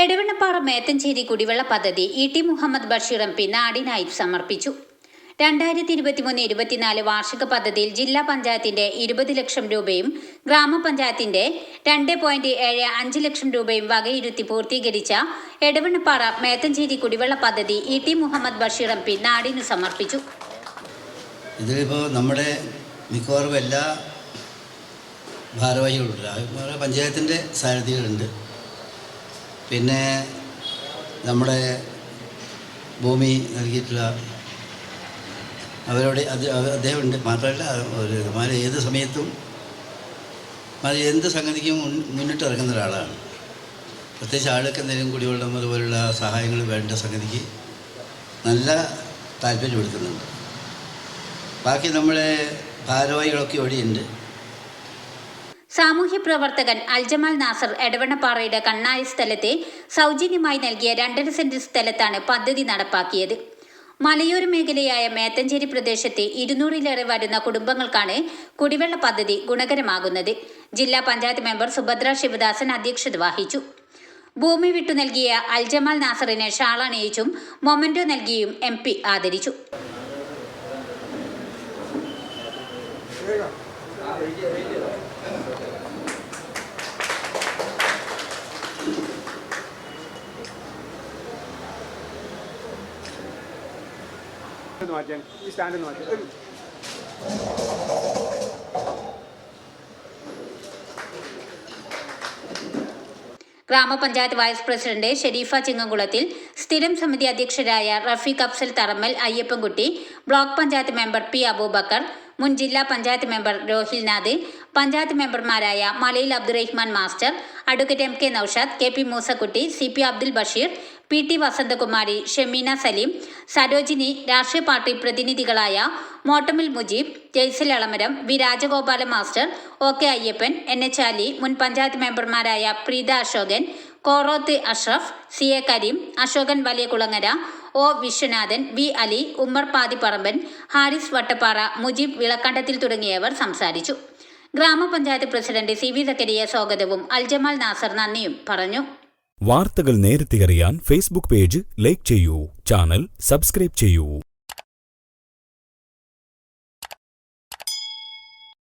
എടവണ്ണപ്പാറ മേത്തഞ്ചേരി കുടിവെള്ള പദ്ധതി E T Muhammad Basheer M P നാടിനായി സമർപ്പിച്ചു. രണ്ടായിരത്തി ഇരുപത്തിമൂന്ന് ഇരുപത്തിനാല് വാർഷിക പദ്ധതിയിൽ ജില്ലാ പഞ്ചായത്തിന്റെ ഇരുപത് ലക്ഷം രൂപയും ഗ്രാമപഞ്ചായത്തിന്റെ രണ്ട് പോയിന്റ് ഏഴ് അഞ്ച് ലക്ഷം രൂപയും വകയിരുത്തി പൂർത്തീകരിച്ച എടവണ്ണപ്പാറ മേത്തഞ്ചേരി കുടിവെള്ള പദ്ധതി E T Muhammad Basheer M P നാടിനു സമർപ്പിച്ചു. ഇതിലിപ്പോൾ നമ്മുടെ മിക്കവാറും എല്ലാ ഭാരവാഹികളുണ്ട് പഞ്ചായത്തിന്റെ സാരഥികളുണ്ട്. പിന്നെ നമ്മുടെ ഭൂമി നൽകിയിട്ടുള്ള അവരോട് അത് അദ്ദേഹമുണ്ട്. മാത്രമല്ല ഒരു മാല ഏത് സമയത്തും മാല എന്ത് സംഗതിക്കും മുന്നിട്ട് ഇറങ്ങുന്ന ഒരാളാണ്. പ്രത്യേകിച്ച് ആൾക്ക് എന്തെങ്കിലും കുടിവെള്ളം അതുപോലുള്ള സഹായങ്ങൾ വേണ്ട സംഗതിക്ക് നല്ല താല്പര്യം എടുക്കുന്നുണ്ട് ബാക്കി നമ്മുടെ ഭാരവാഹികളൊക്കെ ഇവിടെയുണ്ട് സാമൂഹ്യ പ്രവർത്തകൻ അൽജമാൽ നാസർ എടവണ്ണപ്പാറയുടെ കണ്ണായ സ്ഥലത്തെ സൗജന്യമായി നൽകിയ രണ്ടര സെന്റ് സ്ഥലത്താണ് പദ്ധതി നടപ്പാക്കിയത്. മലയോര മേഖലയായ മേത്തഞ്ചേരി പ്രദേശത്തെ ഇരുന്നൂറിലേറെ വരുന്ന കുടുംബങ്ങൾക്കാണ് കുടിവെള്ള പദ്ധതി ഗുണകരമാകുന്നത്. ജില്ലാ പഞ്ചായത്ത് മെമ്പർ സുഭദ്ര ശിവദാസൻ അധ്യക്ഷത വഹിച്ചു. ഭൂമി വിട്ടു നൽകിയ അൽജമാൽ നാസറിന് ഷാളണിയിച്ചും മൊമന്റോ നൽകിയും എം പി ആദരിച്ചു. ഗ്രാമപഞ്ചായത്ത് വൈസ് പ്രസിഡന്റ് ഷെരീഫ ചിങ്ങംകുളത്തിൽ സ്ഥിരം സമിതി അധ്യക്ഷരായ Rafeeq Afsal Tharammal Ayyappankutty block panchayat member P Aboobacker മുൻ ജില്ലാ പഞ്ചായത്ത് മെമ്പർ രോഹിൽനാഥ് പഞ്ചായത്ത് മെമ്പർമാരായ മലയിൽ Abdurahman master advocate M K Noushad K P Moosakutty C P Abdul Basheer P T Vasanthakumari Shemeena Saleem Sarojini രാഷ്ട്രീയ party പ്രതിനിധികളായ Mottamil Mujeeb Jaisal Elamaram V Rajagopala master O K Ayyappan N H Ali മുൻ പഞ്ചായത്ത് മെമ്പർമാരായ Preetha Ashokan Koroth Ashraf C A Kareem Ashokan Valiyakulangara O. Viswanathan V. Ali Ummer Pathiparamban Haris Vattappara Mujeeb വിളക്കണ്ടത്തിൽ തുടങ്ങിയവർ സംസാരിച്ചു. ഗ്രാമപഞ്ചായത്ത് president C. V. സക്കരിയ സ്വാഗതവും അൽജമാൽ നാസർ നന്ദിയും പറഞ്ഞു. വാർത്തകൾ നേരത്തെ അറിയാൻ ഫേസ്ബുക്ക് പേജ് ലൈക്ക് ചെയ്യൂ ചാനൽ സബ്സ്ക്രൈബ് ചെയ്യൂ.